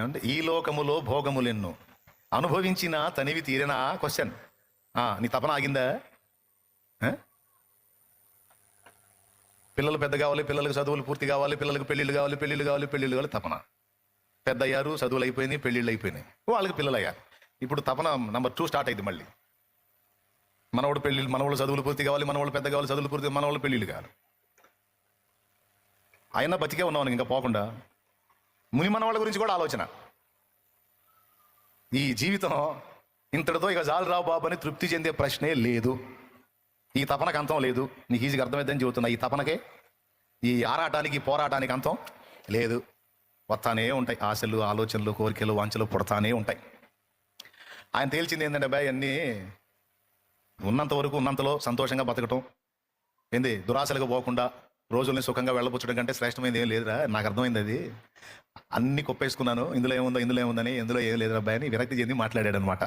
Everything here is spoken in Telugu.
అంటే ఈ లోకములో భోగములెన్నో. అనుభవించిన తనివి తీరినా క్వశ్చన్ నీ తపన ఆగిందా? ఆ? పిల్లలు పెద్ద కావాలి పిల్లలకు చదువులు పూర్తి కావాలి పిల్లలకు పెళ్ళిళ్ళు కావాలి పెళ్ళిళ్ళు కావాలి పెళ్ళిళ్ళు కావాలి తపన. పెద్ద అయ్యారు చదువులు అయిపోయినాయి పెళ్ళిళ్ళు అయిపోయినాయి. వాళ్ళకి పిల్లలు అయ్యారు ఇప్పుడు తపన నెంబర్ టూ స్టార్ట్ అయింది మళ్ళీ. మనవాడు పెళ్ళి మనవాళ్ళు చదువులు పూర్తి కావాలి మనవాళ్ళు పెద్ద కావాలి చదువులు పూర్తి మనవాళ్ళు పెళ్ళిళ్ళు కావాలి. అయినా బతికే ఉన్నాను ఇంకా పోకుండా. ముని వాళ్ళ గురించి కూడా ఆలోచన. ఈ జీవితం ఇంతటితో ఇక జాలు రావు బాబు అని తృప్తి చెందే ప్రశ్నే లేదు. ఈ తపనకు అంతం లేదు. నీకు ఈజీగా అర్థమైందని చెబుతున్నా. ఈ తపనకే ఈ ఆరాటానికి పోరాటానికి అంతం లేదు. వస్తానే ఉంటాయి. ఆశలు ఆలోచనలు కోరికలు వాంఛలు పుడతానే ఉంటాయి. ఆయన తేల్చింది ఏంటంటే అబ్బాయి అన్నీ ఉన్నంత వరకు ఉన్నంతలో సంతోషంగా బతకటం. ఏంది? దురాశలకు పోకుండా రోజుల్ని సుఖంగా వెళ్ళబుచ్చడం కంటే శ్రేష్టమైనది ఏం లేదురా? నాకు అర్థమైంది అది. అన్ని కొప్పేసుకున్నాను. ఇందులో ఏముందో ఇందులో ఏముందని ఇందులో ఏం లేదు అబ్బాయి అని విరక్తి చెంది మాట్లాడాడు అనమాట